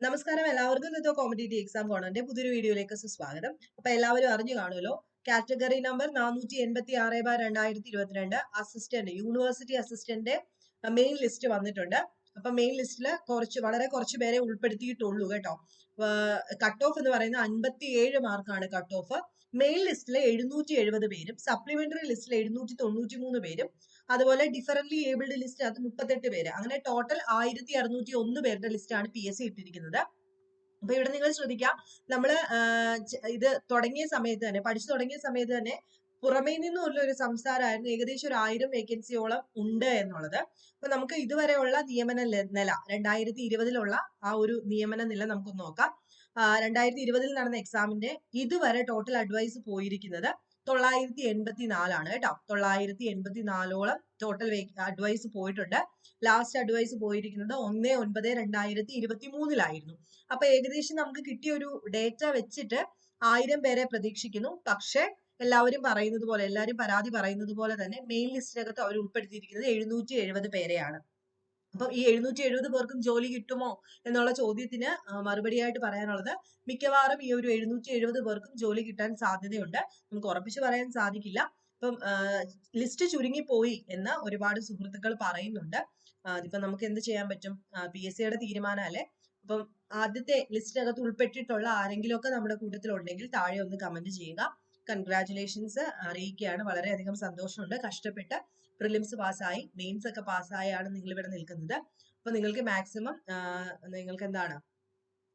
നമസ്കാരം എല്ലാവർക്കും. ഇന്നത്തെ കോമ്പറ്റേറ്റീവ് എക്സാം കോണന്റെ പുതിയൊരു വീഡിയോയിലേക്ക് സ്വാഗതം അപ്പൊ എല്ലാവരും അറിഞ്ഞു കാണുമല്ലോ കാറ്റഗറി നമ്പർ നാനൂറ്റി എൺപത്തി ആറ് ബാർ രണ്ടായിരത്തി ഇരുപത്തിരണ്ട് assistant university assistant main list വന്നിട്ടുണ്ട്. അപ്പൊ മെയിൻ ലിസ്റ്റിൽ കുറച്ച് വളരെ കുറച്ച് പേരെ ഉൾപ്പെടുത്തിയിട്ടുള്ളൂ കേട്ടോ. കട്ട് ഓഫ് എന്ന് പറയുന്നത് അൻപത്തി ഏഴ് മാർക്കാണ് കട്ട് ഓഫ് മെയിൻ ലിസ്റ്റിലെ എഴുന്നൂറ്റി എഴുപത് പേരും സപ്ലിമെന്ററി ലിസ്റ്റിൽ എഴുന്നൂറ്റി തൊണ്ണൂറ്റി മൂന്ന് പേരും അതുപോലെ ഡിഫറൻലി ഏബിൾഡ് ലിസ്റ്റ് അത് മുപ്പത്തെട്ട് പേര്. അങ്ങനെ ടോട്ടൽ ആയിരത്തി അറുന്നൂറ്റി ഒന്ന് പേരുടെ ലിസ്റ്റാണ് പി എസ് സി ഇട്ടിരിക്കുന്നത്. അപ്പൊ ഇവിടെ നിങ്ങൾ ശ്രദ്ധിക്കാം നമ്മൾ ഇത് തുടങ്ങിയ സമയത്ത് തന്നെ പഠിച്ചു തുടങ്ങിയ സമയത്ത് തന്നെ പുറമേ നിന്നുള്ള ഒരു സംസാരമായിരുന്നു. ഏകദേശം ഒരു ആയിരം വേക്കൻസിയോളം ഉണ്ട് എന്നുള്ളത്. അപ്പൊ നമുക്ക് ഇതുവരെയുള്ള നിയമന നില രണ്ടായിരത്തി ഇരുപതിലുള്ള ആ ഒരു നിയമന നില നമുക്ക് നോക്കാം. രണ്ടായിരത്തി ഇരുപതിൽ നടന്ന എക്സാമിന്റെ ഇതുവരെ ടോട്ടൽ അഡ്വൈസ് പോയിരിക്കുന്നത് തൊള്ളായിരത്തി എൺപത്തി നാലാണ് കേട്ടോ. തൊള്ളായിരത്തി എൺപത്തി നാലോളം ടോട്ടൽ അഡ്വൈസ് പോയിട്ടുണ്ട്. ലാസ്റ്റ് അഡ്വൈസ് പോയിരിക്കുന്നത് ഒന്ന് ഒൻപത് രണ്ടായിരത്തി ഇരുപത്തി മൂന്നിലായിരുന്നു അപ്പൊ ഏകദേശം നമുക്ക് കിട്ടിയ ഒരു ഡേറ്റ വെച്ചിട്ട് ആയിരം പേരെ പ്രതീക്ഷിക്കുന്നു. പക്ഷെ എല്ലാവരും പറയുന്നത് പോലെ എല്ലാവരും പരാതി പറയുന്നത് പോലെ തന്നെ മെയിൻ ലിസ്റ്റിനകത്ത് അവർ ഉൾപ്പെടുത്തിയിരിക്കുന്നത് എഴുന്നൂറ്റി എഴുപത് പേരെയാണ്. അപ്പം ഈ എഴുന്നൂറ്റി എഴുപത് പേർക്കും ജോലി കിട്ടുമോ എന്നുള്ള ചോദ്യത്തിന് മറുപടിയായിട്ട് പറയാനുള്ളത് മിക്കവാറും ഈ ഒരു എഴുന്നൂറ്റി എഴുപത് പേർക്കും ജോലി കിട്ടാൻ സാധ്യതയുണ്ട്. നമുക്ക് ഉറപ്പിച്ചു പറയാൻ സാധിക്കില്ല. ഇപ്പം ലിസ്റ്റ് ചുരുങ്ങിപ്പോയി എന്ന് ഒരുപാട് സുഹൃത്തുക്കൾ പറയുന്നുണ്ട്. അതിപ്പം നമുക്ക് എന്ത് ചെയ്യാൻ പറ്റും? പി എസ് സിയുടെ തീരുമാനമല്ലേ അപ്പം ആദ്യത്തെ ലിസ്റ്റിനകത്ത് ഉൾപ്പെട്ടിട്ടുള്ള ആരെങ്കിലും ഒക്കെ നമ്മുടെ കൂട്ടത്തിലുണ്ടെങ്കിൽ താഴെ ഒന്ന് കമന്റ് ചെയ്യുക. കൺഗ്രാറ്റുലേഷൻസ് അറിയിക്കുകയാണ്. വളരെയധികം സന്തോഷമുണ്ട്. കഷ്ടപ്പെട്ട് പ്രിലിംസ് പാസ്സായി. മെയിൻസ് ഒക്കെ പാസ്സായാണ് നിങ്ങൾ ഇവിടെ നിൽക്കുന്നത്. അപ്പൊ നിങ്ങൾക്ക് മാക്സിമം നിങ്ങൾക്ക് എന്താണ്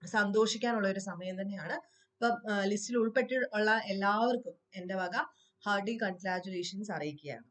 സന്തോഷിക്കാനുള്ള ഒരു സമയം തന്നെയാണ്. അപ്പം ലിസ്റ്റിൽ ഉൾപ്പെട്ടിട്ടുള്ള എല്ലാവർക്കും എന്റെ വക ഹാർഡി കൺഗ്രാറ്റുലേഷൻസ് അറിയിക്കുകയാണ്.